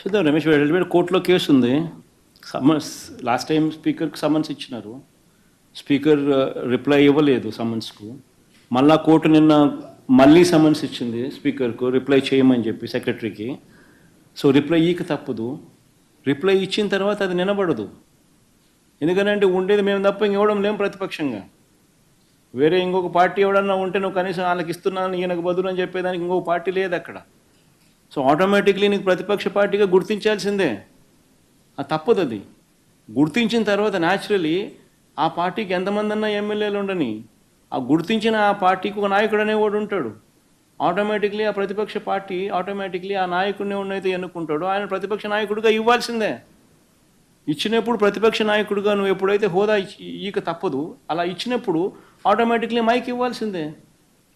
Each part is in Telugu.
చూద్దాం రమేష్ వెళ్ళిపోయి కోర్టులో కేసు ఉంది. సమన్స్ లాస్ట్ టైం స్పీకర్కి సమన్స్ ఇచ్చినారు. స్పీకర్ రిప్లై uh, ఇవ్వలేదు సమన్స్కు మళ్ళా కోర్టు నిన్న మళ్ళీ సమన్స్ ఇచ్చింది స్పీకర్కు రిప్లై చేయమని చెప్పి సెక్రటరీకి సో రిప్లై ఈక తప్పదు. రిప్లై ఇచ్చిన తర్వాత అది నిలబడదు. ఎందుకంటే ఉండేది మేము తప్ప ఇవ్వడం లేం ప్రతిపక్షంగా. వేరే ఇంకొక పార్టీ ఎవడన్నా ఉంటే నువ్వు కనీసం వాళ్ళకి ఇస్తున్నాను ఈయనకు బదులు అని చెప్పేదానికి ఇంకొక పార్టీ లేదు అక్కడ. సో ఆటోమేటిక్లీ నీకు ప్రతిపక్ష పార్టీగా గుర్తించాల్సిందే. అది తప్పదు అది. గుర్తించిన తర్వాత న్యాచురలీ ఆ పార్టీకి ఎంతమంది అన్నా ఎమ్మెల్యేలు ఉండని ఆ గుర్తించిన ఆ పార్టీకి ఒక నాయకుడు అనేవాడు ఉంటాడు. ఆటోమేటిక్లీ ఆ ప్రతిపక్ష పార్టీ ఆటోమేటిక్లీ ఆ నాయకుడిని ఉన్నైతే ఎన్నుకుంటాడో. ఆయన ప్రతిపక్ష నాయకుడిగా ఇవ్వాల్సిందే. ఇచ్చినప్పుడు ప్రతిపక్ష నాయకుడిగా నువ్వు ఎప్పుడైతే హోదా ఈక తప్పదు. అలా ఇచ్చినప్పుడు ఆటోమేటిక్లీ మైక్ ఇవ్వాల్సిందే.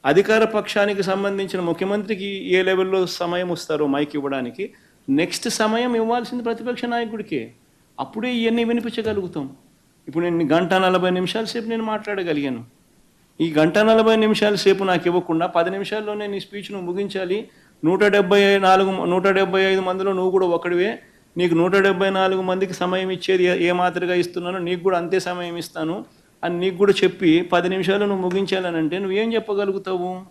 అధికార పక్షానికి సంబంధించిన ముఖ్యమంత్రికి ఏ లెవెల్లో సమయం వస్తారో మైక్ ఇవ్వడానికి నెక్స్ట్ సమయం ఇవ్వాల్సింది ప్రతిపక్ష నాయకుడికే. అప్పుడే ఇవన్నీ వినిపించగలుగుతాం. ఇప్పుడు నేను గంట నలభై నిమిషాల సేపు నేను మాట్లాడగలిగాను. ఈ గంట నలభై నిమిషాల సేపు నాకు ఇవ్వకుండా పది నిమిషాల్లోనే నీ ఈ స్పీచ్ను ముగించాలి. నూట డెబ్బై నాలుగు నూట డెబ్బై ఐదు మందిలో నువ్వు కూడా ఒకడివే. నీకు నూట డెబ్బై నాలుగు మందికి సమయం ఇచ్చేది ఏ- ఏ మాదిరిగా ఇస్తున్నానో నీకు కూడా అంతే సమయం ఇస్తాను. అని నీకు కూడా చెప్పి పది నిమిషాలు నువ్వు ముగించాలని అంటే నువ్వేం చెప్పగలుగుతావు?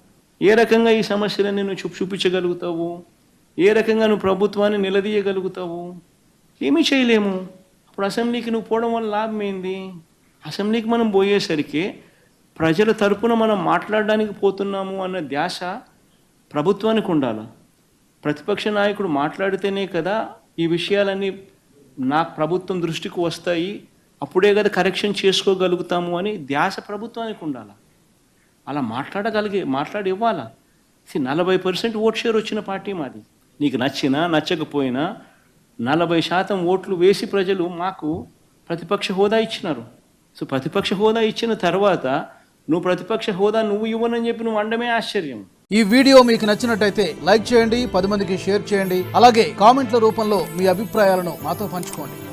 ఏ రకంగా ఈ సమస్యలని నువ్వు చూపు చూపించగలుగుతావు? ఏ రకంగా నువ్వు ప్రభుత్వాన్ని నిలదీయగలుగుతావు? ఏమీ చేయలేము. అప్పుడు అసెంబ్లీకి నువ్వు పోవడం వల్ల లాభం ఏంది? అసెంబ్లీకి మనం పోయేసరికి ప్రజల తరపున మనం మాట్లాడడానికి పోతున్నాము అన్న ధ్యాస ప్రభుత్వానికి ఉండాలి? ప్రతిపక్ష నాయకుడు మాట్లాడితేనే కదా ఈ విషయాలన్నీ నా ప్రభుత్వం దృష్టికి వస్తాయి అప్పుడే కదా కరెక్షన్ చేసుకోగలుగుతాము అని ధ్యాస ప్రభుత్వానికి ఉండాలి. అలా మాట్లాడగలిగే మాట్లాడి ఇవ్వాలా నలభై పర్సెంట్ ఓట్ షేర్ వచ్చిన పార్టీ మాది. నీకు నచ్చినా నచ్చకపోయినా నలభై శాతం ఓట్లు వేసి ప్రజలు మాకు ప్రతిపక్ష హోదా ఇచ్చినారు. సో ప్రతిపక్ష హోదా ఇచ్చిన తర్వాత నువ్వు ప్రతిపక్ష హోదా నువ్వు ఇవ్వనని చెప్పి నువ్వు అండమే ఆశ్చర్యం. ఈ వీడియో మీకు నచ్చినట్టయితే లైక్ చేయండి పది మందికి షేర్ చేయండి అలాగే కామెంట్ల రూపంలో మీ అభిప్రాయాలను మాతో పంచుకోండి.